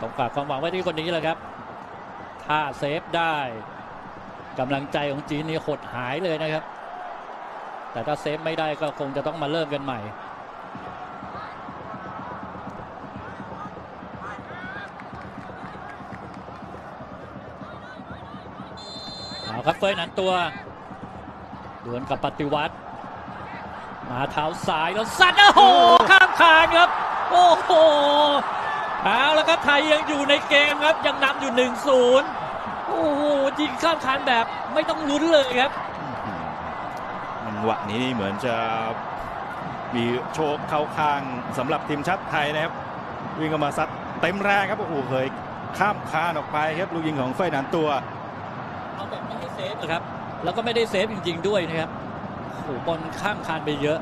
ต้องฝากความหวังไว้ที่คนนี้แหละครับ ถ้าเซฟได้กำลังใจของจีนนี่หดหายเลยนะครับ แต่ถ้าเซฟไม่ได้ก็คงจะต้องมาเริ่มกันใหม่ เอาครับเฟยนันตัวดวลกับปฏิวัติ มาเท้าซ้ายแล้วซัดโอ้โหข้ามคานครับ โอ้โห ครับไทยยังอยู่ในเกมครับ ยังนำอยู่1นศูนย์โอ้โหยิงข้ามคานแบบไม่ต้องลุ้นเลยครับจังหวะนี้เหมือนจะมีโชคเข้าข้างสำหรับทีมชาติไทยนะครับ วิ่งเข้ามาซัดเต็มแรงครับโอ้โหเคยข้ามคานออกไปครับลูกยิงของเฟยหนานตัวเอาแบบไม่ให้เซฟนะครับ แล้วก็ไม่ได้เซฟจริง ๆ ด้วยนะครับโอ้โหบอลข้ามคานไปเยอะ